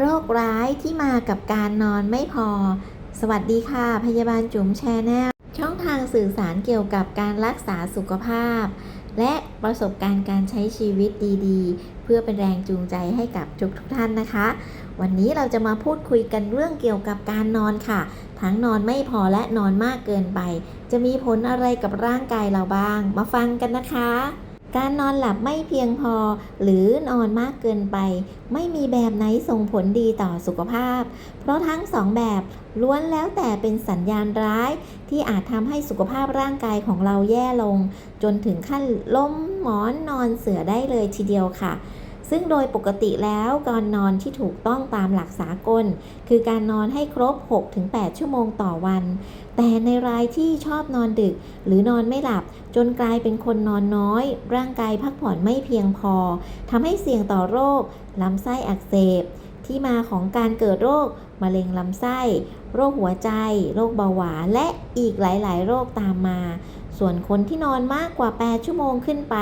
โรคร้ายที่มากับการนอนไม่พอ สวัสดีค่ะ พยาบาลจุ๋มแชนแนลช่องทางสื่อสารเกี่ยวกับการรักษาสุขภาพ และประสบการณ์การใช้ชีวิตดีๆ เพื่อเป็นแรงจูงใจให้กับทุกทุกๆท่านนะคะ วันนี้เราจะมาพูดคุยกันเรื่องเกี่ยวกับการนอนค่ะ ทั้งนอนไม่พอและนอนมากเกินไป จะมีผลอะไรกับร่างกายเราบ้าง มาฟังกันนะคะ การนอนหลับไม่เพียงพอ หรือนอนมากเกินไป ไม่มีแบบไหนส่งผลดีต่อสุขภาพ เพราะทั้งสองแบบล้วนแล้วแต่เป็นสัญญาณร้าย ที่อาจทำให้สุขภาพร่างกายของเราแย่ลง จนถึงขั้นล้มหมอนนอนเสือได้เลยทีเดียวค่ะซึ่งโดยปกติแล้วการนอนที่ถูกต้องตามหลักสากล คือการนอนให้ครบ 6-8 ชั่วโมงต่อวัน แต่ในรายที่ชอบนอนดึก หรือนอนไม่หลับ จนกลายเป็นคนนอนน้อย ร่างกายพักผ่อนไม่เพียงพอทำให้เสี่ยงต่อโรคลำไส้อักเสบ ที่มาของการเกิดโรคมะเร็งลำไส้ โรคหัวใจ โรคเบาหวานและอีกหลาย ๆ โรคตามมา ส่วนคนที่นอนมากกว่า 8 ชั่วโมงขึ้นไป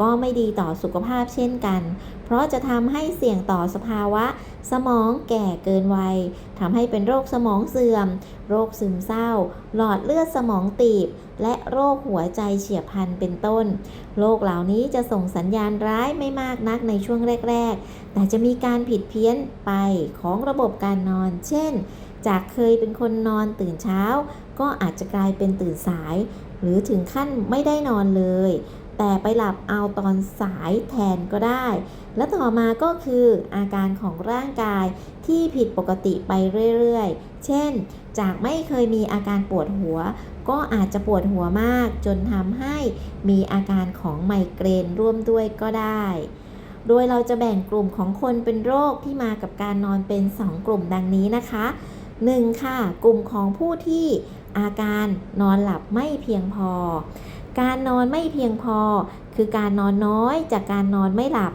ก็ไม่ดีต่อสุขภาพเช่นกัน เพราะจะทำให้เสี่ยงต่อสภาวะ สมองแก่เกินวัยทำให้เป็นโรคสมองเสื่อม โรคซึมเศร้า หลอดเลือดสมองตีบ และโรคหัวใจเฉียบพลันเป็นต้น โรคเหล่านี้จะส่งสัญญาณร้ายไม่มากนักในช่วงแรก ๆ แต่จะมีการผิดเพี้ยนไปของระบบการนอน เช่น จากเคยเป็นคนนอนตื่นเช้า ก็อาจจะกลายเป็นตื่นสาย หรือถึงขั้นไม่ได้นอนเลยแต่ไปหลับเอาตอนสายแทนก็ได้ และต่อมาก็คืออาการของร่างกายที่ผิดปกติไปเรื่อยๆ เช่น จากไม่เคยมีอาการปวดหัว ก็อาจจะปวดหัวมาก จนทำให้มีอาการของไมเกรนร่วมด้วยก็ได้ โดยเราจะแบ่งกลุ่มของคนเป็นโรคที่มากับการนอนเป็น 2 กลุ่มดังนี้นะคะ 1. ค่ะ กลุ่มของผู้ที่อาการนอนหลับไม่เพียงพอ การนอนไม่เพียงพอ คือการนอนน้อยจากการนอนไม่หลับ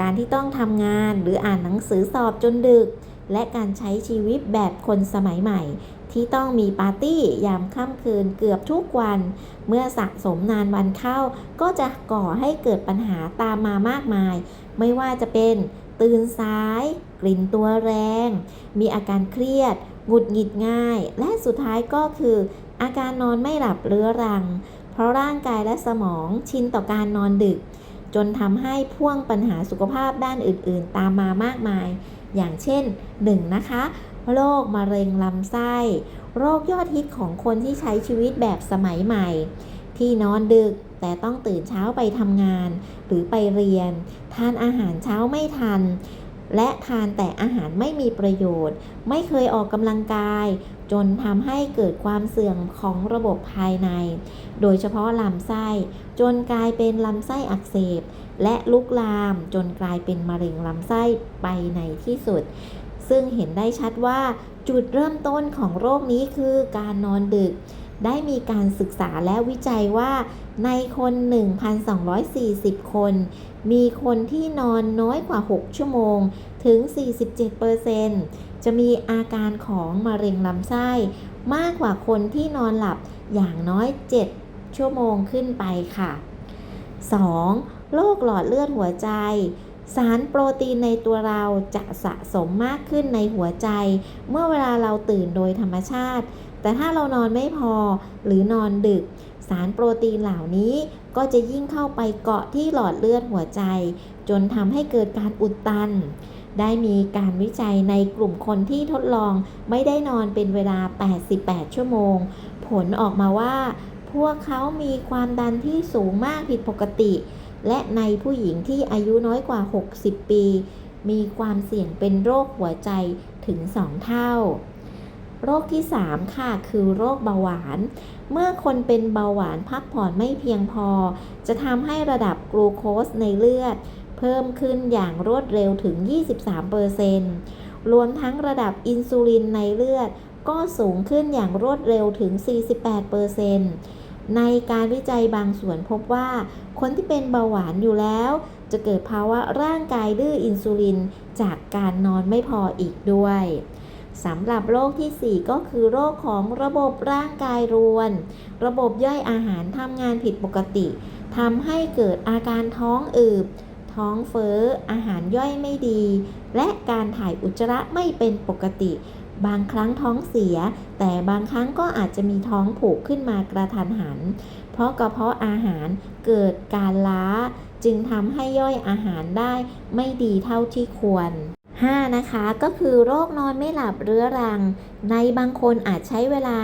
การที่ต้องทำงานหรืออ่านหนังสือสอบจนดึก และการใช้ชีวิตแบบคนสมัยใหม่ ที่ต้องมีปาร์ตี้ยามค่ำคืนเกือบทุกวัน เมื่อสะสมนานวันเข้า ก็จะก่อให้เกิดปัญหาตามมามากมาย ไม่ว่าจะเป็นตื่นสาย กลิ่นตัวแรง มีอาการเครียดหงุดหงิดง่าย และสุดท้ายก็คือ อาการนอนไม่หลับเรื้อรัง เพราะร่างกายและสมองชินต่อการนอนดึก จนทำให้พ่วงปัญหาสุขภาพด้านอื่นๆ ตามมามากมาย อย่างเช่น 1. นะคะ โรคมะเร็งลำไส้ โรคยอดฮิตของคนที่ใช้ชีวิตแบบสมัยใหม่ ที่นอนดึกแต่ต้องตื่นเช้าไปทำงาน หรือไปเรียน ทานอาหารเช้าไม่ทัน และทานแต่อาหารไม่มีประโยชน์ ไม่เคยออกกำลังกาย จนทำให้เกิดความเสื่อมของระบบภายใน โดยเฉพาะลำไส้ จนกลายเป็นลำไส้อักเสบ และลุกลามจนกลายเป็นมะเร็งลำไส้ไปในที่สุด ซึ่งเห็นได้ชัดว่าจุดเริ่มต้นของโรคนี้คือการนอนดึก ได้มีการศึกษาและวิจัยว่าในคน 1,240 คน มีคนที่นอนน้อยกว่า 6 ชั่วโมงถึง 47% จะมีอาการของมะเร็งลำไส้ มากกว่าคนที่นอนหลับอย่างน้อย 7 ชั่วโมงขึ้นไปค่ะ 2. โรคหลอดเลือดหัวใจ สารโปรตีนในตัวเราจะสะสมมากขึ้นในหัวใจ เมื่อเวลาเราตื่นโดยธรรมชาติ แต่ถ้าเรานอนไม่พอหรือนอนดึก สารโปรตีนเหล่านี้ก็จะยิ่งเข้าไปเกาะที่หลอดเลือดหัวใจ จนทำให้เกิดการอุดตัน ได้มีการวิจัยในกลุ่มคนที่ทดลองไม่ได้นอนเป็นเวลา 88 ชั่วโมง ผลออกมาว่า พวกเขามีความดันที่สูงมากผิดปกติ และในผู้หญิงที่อายุน้อยกว่า 60 ปี มีความเสี่ยงเป็นโรคหัวใจถึง 2 เท่า โรคที่ 3 ค่ะ คือโรคเบาหวาน เมื่อคนเป็นเบาหวานพักผ่อนไม่เพียงพอ จะทำให้ระดับกลูโคสในเลือด พิ่มขึ้นอย่างรวดเร็วถึง 23%รวมทั้งระดับอินซูลินในเลือดก็สูงขึ้นอย่างรวดเร็วถึง 48%ในการวิจัยบางส่วนพบว่า คนที่เป็นเบาหวานอยู่แล้ว จะเกิดภาวะร่างกายดื้ออินซูลิน จากการนอนไม่พออีกด้วยสำหรับโรคทีสี่4 ก็คือโรคของระบบร่างกายรวน ระบบย่อยอาหารทำงานผิดปกติทำให้เกิดอาการท้องอืบ ท้องเฟ้อ อาหารย่อยไม่ดี และการถ่ายอุจจาระไม่เป็นปกติ บางครั้งท้องเสีย แต่บางครั้งก็อาจจะมีท้องผูกขึ้นมากระทันหัน เพราะกระเพาะอาหารเกิดการล้า จึงทำให้ย่อยอาหารได้ไม่ดีเท่าที่ควร 5. นะคะก็คือโรคนอนไม่หลับเรื้อรัง ในบางคนอาจใช้เวลา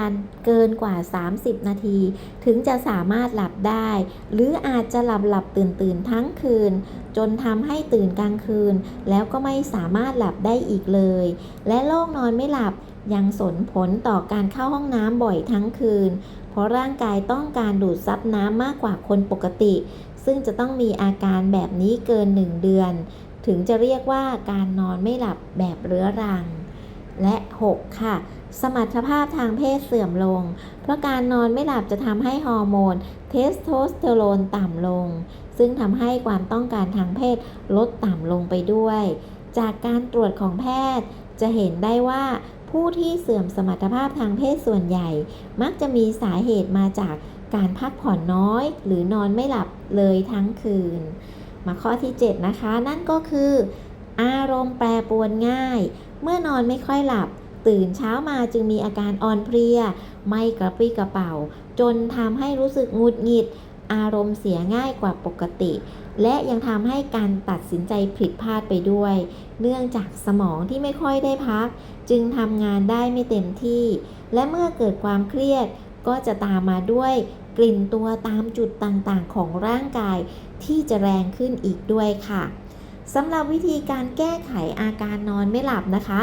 เกินกว่า 30 นาที ถึงจะสามารถหลับได้ หรืออาจจะหลับหลับตื่นตื่นทั้งคืน จนทำให้ตื่นกลางคืน แล้วก็ไม่สามารถหลับได้อีกเลย และโรคนอนไม่หลับยังส่งผลต่อการเข้าห้องน้ำบ่อยทั้งคืน เพราะร่างกายต้องการดูดซับน้ำมากกว่าคนปกติ ซึ่งจะต้องมีอาการแบบนี้เกิน 1 เดือน ถึงจะเรียกว่าการนอนไม่หลับแบบเรื้อรัง และ 6 ค่ะ สมรรถภาพทางเพศเสื่อมลง เพราะการนอนไม่หลับจะทำให้ฮอร์โมน เทสโทสเตอโรนต่ำลง ซึ่งทำให้ความต้องการทางเพศลดต่ำลงไปด้วย จากการตรวจของแพทย์จะเห็นได้ว่าผู้ที่เสื่อมสมรรถภาพทางเพศส่วนใหญ่ มักจะมีสาเหตุมาจากการพักผ่อนน้อย หรือนอนไม่หลับเลยทั้งคืน มาข้อที่ 7 นะคะ นั่นก็คือ อารมณ์แปรปรวนง่าย เมื่อนอนไม่ค่อยหลับ ตื่นเช้ามาจึงมีอาการอ่อนเพลีย ไม่กระปรี้กระเป๋า จนทำให้รู้สึกงุดหงิด อารมณ์เสียง่ายกว่าปกติ และยังทำให้การตัดสินใจผิดพลาดไปด้วย เนื่องจากสมองที่ไม่ค่อยได้พัก จึงทำงานได้ไม่เต็มที่ และเมื่อเกิดความเครียดก็จะตามมาด้วย กลิ่นตัวตามจุดต่างๆ ของร่างกายที่จะแรงขึ้นอีกด้วยค่ะสำหรับวิธีการแก้ไขอาการนอนไม่หลับนะคะ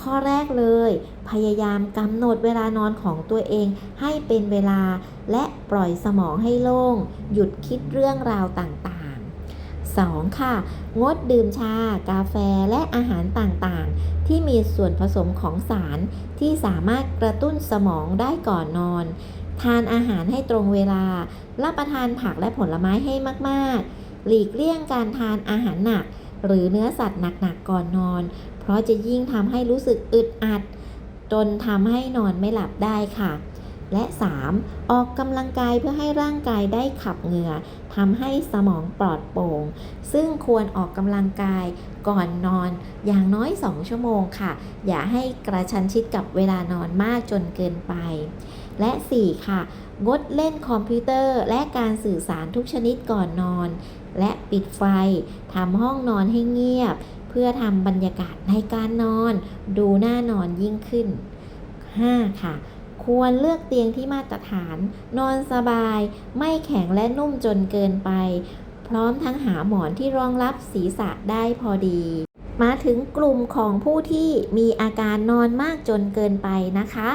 ข้อแรกเลย พยายามกำหนดเวลานอนของตัวเองให้เป็นเวลา และปล่อยสมองให้โล่ง หยุดคิดเรื่องราวต่าง ๆ 2. ค่ะ งดดื่มชา กาแฟและอาหารต่างๆ ที่มีส่วนผสมของสารที่สามารถกระตุ้นสมองได้ก่อนนอน ทานอาหารให้ตรงเวลา รับประทานผักและผลไม้ให้มากๆ หลีกเลี่ยงการทานอาหารหนัก หรือเนื้อสัตว์หนักๆก่อนนอน เพราะจะยิ่งทำให้รู้สึกอึดอัด จนทำให้นอนไม่หลับได้ค่ะ และ 3. ออกกำลังกายเพื่อให้ร่างกายได้ขับเหงื่อทำให้สมองปลอดโปร่ง ซึ่งควรออกกำลังกายก่อนนอนอย่างน้อย 2 ชั่วโมงค่ะ อย่าให้กระชันชิดกับเวลานอนมากจนเกินไป และ 4. ค่ะ งดเล่นคอมพิวเตอร์และการสื่อสารทุกชนิดก่อนนอน และปิดไฟทำห้องนอนให้เงียบ เพื่อทำบรรยากาศในการนอน ดูน่านอนยิ่งขึ้น 5. ค่ะควรเลือกเตียงที่มาตรฐาน นอนสบาย ไม่แข็งและนุ่มจนเกินไป พร้อมทั้งหาหมอนที่รองรับศีรษะได้พอดี มาถึงกลุ่มของผู้ที่มีอาการนอนมากจนเกินไปนะคะ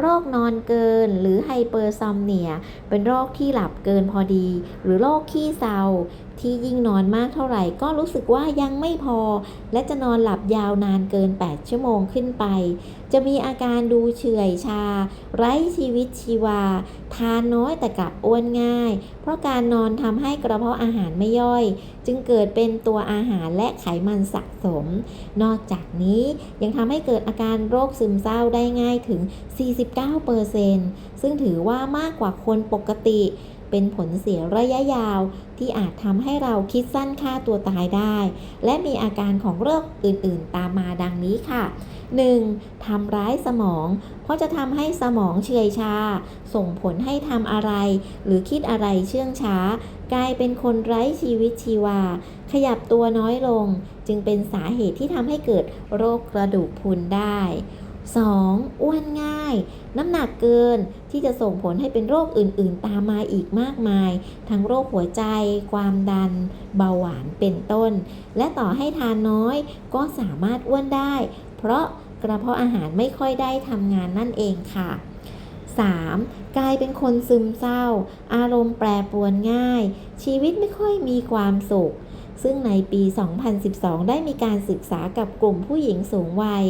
โรคนอนเกิน หรือไฮเปอร์ซอมเนีย เป็นโรคที่หลับเกินพอดี หรือโรคขี้เศร้า ที่ยิ่งนอนมากเท่าไหร่ก็รู้สึกว่ายังไม่พอ และจะนอนหลับยาวนานเกิน 8 ชั่วโมงขึ้นไป จะมีอาการดูเฉื่อยชา ไร้ชีวิตชีวา ทานน้อยแต่กลับอ้วนง่าย เพราะการนอนทำให้กระเพาะอาหารไม่ย่อย จึงเกิดเป็นตัวอาหารและไขมันสะสม นอกจากนี้ยังทำให้เกิดอาการโรคซึมเศร้าได้ง่ายถึง 49%ซึ่งถือว่ามากกว่าคนปกติ เป็นผลเสียระยะยาว ที่อาจทำให้เราคิดสั้นฆ่าตัวตายได้ และมีอาการของโรคอื่นๆ ตามมาดังนี้ค่ะ 1. ทำร้ายสมอง เพราะจะทำให้สมองเฉื่อยชา ส่งผลให้ทำอะไร หรือคิดอะไรเชื่องช้า กลายเป็นคนไร้ชีวิตชีวา ขยับตัวน้อยลง จึงเป็นสาเหตุที่ทำให้เกิดโรคกระดูกพรุนได้ 2. อ้วนง่าย น้ำหนักเกินที่จะส่งผลให้เป็นโรคอื่น ๆ ตามมาอีกมากมาย ทั้งโรคหัวใจ ความดัน เบาหวานเป็นต้น และต่อให้ทานน้อยก็สามารถอ้วนได้ เพราะกระเพาะอาหารไม่ค่อยได้ทำงานนั่นเองค่ะ 3. กลายเป็นคนซึมเศร้า อารมณ์แปรปรวนง่าย ชีวิตไม่ค่อยมีความสุข ซึ่งในปี 2012 ได้มีการศึกษากับกลุ่มผู้หญิงสูงวัย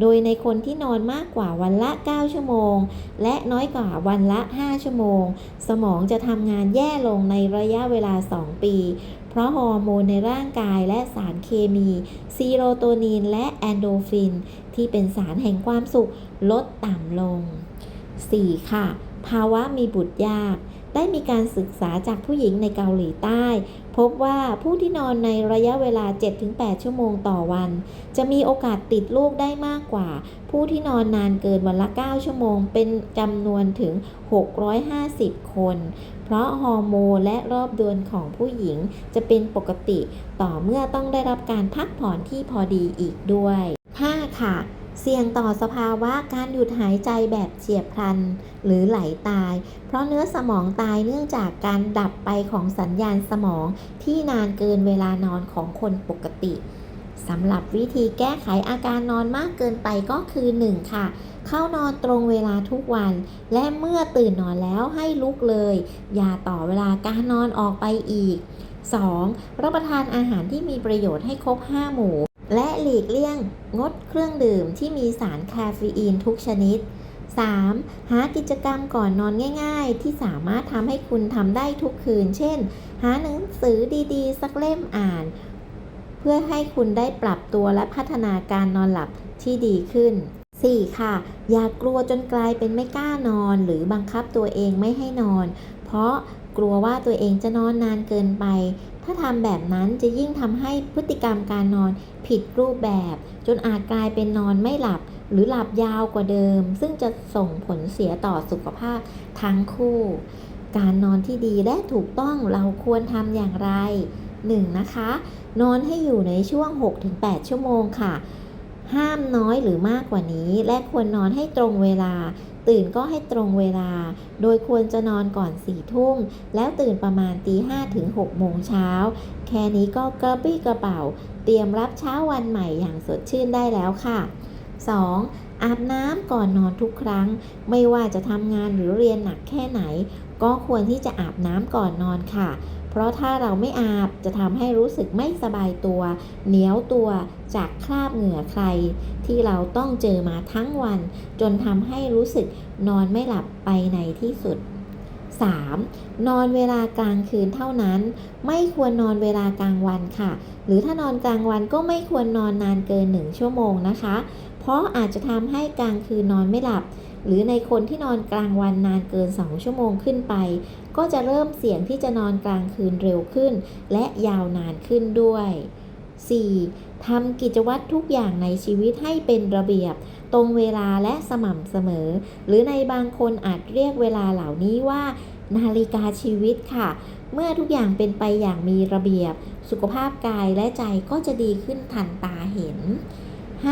โดยในคนที่นอนมากกว่าวันละ 9 ชั่วโมง และน้อยกว่าวันละ 5 ชั่วโมง สมองจะทำงานแย่ลงในระยะเวลา 2 ปี เพราะฮอร์โมนในร่างกายและสารเคมีซีโรโทนินและแอนโดฟิน ที่เป็นสารแห่งความสุขลดต่ำลง 4. ค่ะ ภาวะมีบุตรยากได้มีการศึกษาจากผู้หญิงในเกาหลีใต้ พบว่าผู้ที่นอนในระยะเวลา 7-8 ชั่วโมงต่อวัน จะมีโอกาสติดลูกได้มากกว่า ผู้ที่นอนนานเกินวันละ 9 ชั่วโมง เป็นจำนวนถึง 650 คน เพราะฮอร์โมนและรอบเดือนของผู้หญิงจะเป็นปกติ ต่อเมื่อต้องได้รับการพักผ่อนที่พอดีอีกด้วย 5. ค่ะ เสี่ยงต่อสภาวะการหยุดหายใจแบบเฉียบพลัน หรือไหลตาย เพราะเนื้อสมองตายเนื่องจากการดับไปของสัญญาณสมองที่นานเกินเวลานอนของคนปกติสำหรับวิธีแก้ไขอาการนอนมากเกินไปก็คือ 1. ค่ะ เข้านอนตรงเวลาทุกวัน และเมื่อตื่นนอนแล้วให้ลุกเลย อย่าต่อเวลาการนอนออกไปอีก 2. รับประทานอาหารที่มีประโยชน์ให้ครบ 5 หมู่ และหลีกเลี่ยงงดเครื่องดื่มที่มีสารคาเฟอีนทุกชนิด 3. หากิจกรรมก่อนนอนง่ายๆ ที่สามารถทำให้คุณทำได้ทุกคืน เช่น หาหนังสือดีๆ สักเล่มอ่าน เพื่อให้คุณได้ปรับตัวและพัฒนาการนอนหลับที่ดีขึ้น 4. ค่ะ อย่ากลัวจนกลายเป็นไม่กล้านอน หรือบังคับตัวเองไม่ให้นอน เพราะกลัวว่าตัวเองจะนอนนานเกินไป ถ้าทำแบบนั้นจะยิ่งทำให้พฤติกรรมการนอนผิดรูปแบบ จนอาจกลายเป็นนอนไม่หลับหรือหลับยาวกว่าเดิม ซึ่งจะส่งผลเสียต่อสุขภาพทั้งคู่ การนอนที่ดีและถูกต้องเราควรทำอย่างไร 1. นะคะ นอนให้อยู่ในช่วง 6-8 ชั่วโมงค่ะ ห้ามน้อยหรือมากกว่านี้ และควรนอนให้ตรงเวลา ตื่นก็ให้ตรงเวลา โดยควรจะนอนก่อนสี่ทุ่ม แล้วตื่นประมาณตีห้าถึงหกโมงเช้า แค่นี้ก็กระปี้กระเป๋า เตรียมรับเช้าวันใหม่อย่างสดชื่นได้แล้วค่ะ 2. อาบน้ำก่อนนอนทุกครั้ง ไม่ว่าจะทำงานหรือเรียนหนักแค่ไหน ก็ควรที่จะอาบน้ำก่อนนอนค่ะ เพราะถ้าเราไม่อาบจะทำให้รู้สึกไม่สบายตัว เหนียวตัวจากคราบเหงื่อใคร ที่เราต้องเจอมาทั้งวัน จนทำให้รู้สึกนอนไม่หลับไปในที่สุด 3. นอนเวลากลางคืนเท่านั้น ไม่ควรนอนเวลากลางวันค่ะ หรือถ้านอนกลางวันก็ไม่ควรนอนนานเกิน 1 ชั่วโมงนะคะ เพราะอาจจะทำให้กลางคืนนอนไม่หลับ หรือในคนที่นอนกลางวันนานเกิน 2 ชั่วโมงขึ้นไป ก็จะเริ่มเสี่ยงที่จะนอนกลางคืนเร็วขึ้น และยาวนานขึ้นด้วย 4. ทำกิจวัตรทุกอย่างในชีวิตให้เป็นระเบียบ ตรงเวลาและสม่ำเสมอ หรือในบางคนอาจเรียกเวลาเหล่านี้ว่า นาฬิกาชีวิตค่ะ เมื่อทุกอย่างเป็นไปอย่างมีระเบียบ สุขภาพกายและใจก็จะดีขึ้นทันตาเห็น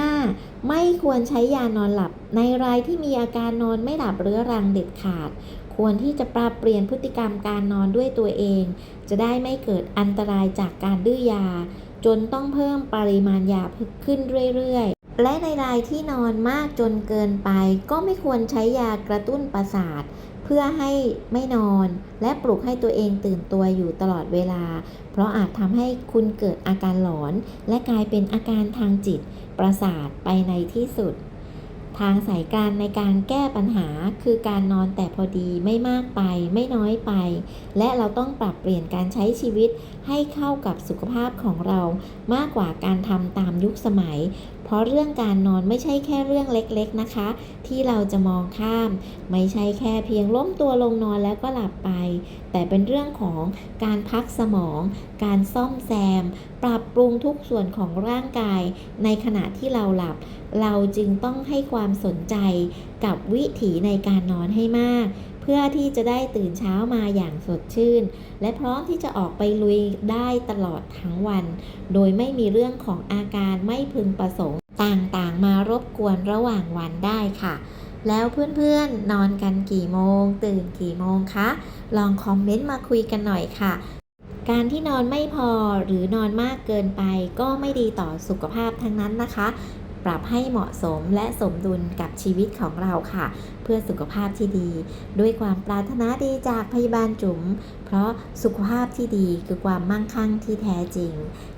5. ไม่ควรใช้ยานอนหลับ ในรายที่มีอาการนอนไม่หลับเรื้อรังเด็ดขาด ควรที่จะปรับเปลี่ยนพฤติกรรมการนอนด้วยตัวเอง จะได้ไม่เกิดอันตรายจากการดื้อยา จนต้องเพิ่มปริมาณยาขึ้นเรื่อยๆ และในรายที่นอนมากจนเกินไป ก็ไม่ควรใช้ยากระตุ้นประสาท เพื่อให้ไม่นอน และปลุกให้ตัวเองตื่นตัวอยู่ตลอดเวลา เพราะอาจทำให้คุณเกิดอาการหลอน และกลายเป็นอาการทางจิต ประสาทไปในที่สุด ทางสายการในการแก้ปัญหาคือการนอนแต่พอดีไม่มากไป ไม่น้อยไป และเราต้องปรับเปลี่ยนการใช้ชีวิตให้เข้ากับสุขภาพของเรามากกว่าการทำตามยุคสมัย ราะเรื่องการนอนไม่ใช่แค่เรื่องเล็กๆนะคะ ที่เราจะมองข้าม ไม่ใช่แค่เพียงล้มตัวลงนอนแล้วก็หลับไป แต่เป็นเรื่องของการพักสมอง การซ่อมแซม ปรับปรุงทุกส่วนของร่างกาย ในขณะที่เราหลับ เราจึงต้องให้ความสนใจกับวิถีในการนอนให้มากเพื่อที่จะได้ตื่นเช้ามาอย่างสดชื่น และพร้อมที่จะออกไปลุยได้ตลอดทั้งวัน โดยไม่มีเรื่องของอาการไม่พึงประสงค์ ต่างๆ มารบกวนระหว่างวันได้ค่ะ แล้วเพื่อนๆนอนกันกี่โมง ตื่นกี่โมงคะ ลองคอมเมนต์มาคุยกันหน่อยค่ะ การที่นอนไม่พอหรือนอนมากเกินไปก็ไม่ดีต่อสุขภาพทั้งนั้นนะคะ ปรับให้เหมาะสมและสมดุลกับชีวิตของเราค่ะ เพื่อสุขภาพที่ดี ด้วยความปรารถนาดีจากพยาบาลจุ๋มเพราะสุขภาพที่ดีคือความมั่งคั่งที่แท้จริง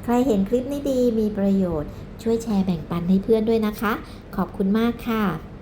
ใครเห็นคลิปนี้ดีมีประโยชน์ ช่วยแชร์แบ่งปันให้เพื่อนด้วยนะคะ ขอบคุณมากค่ะ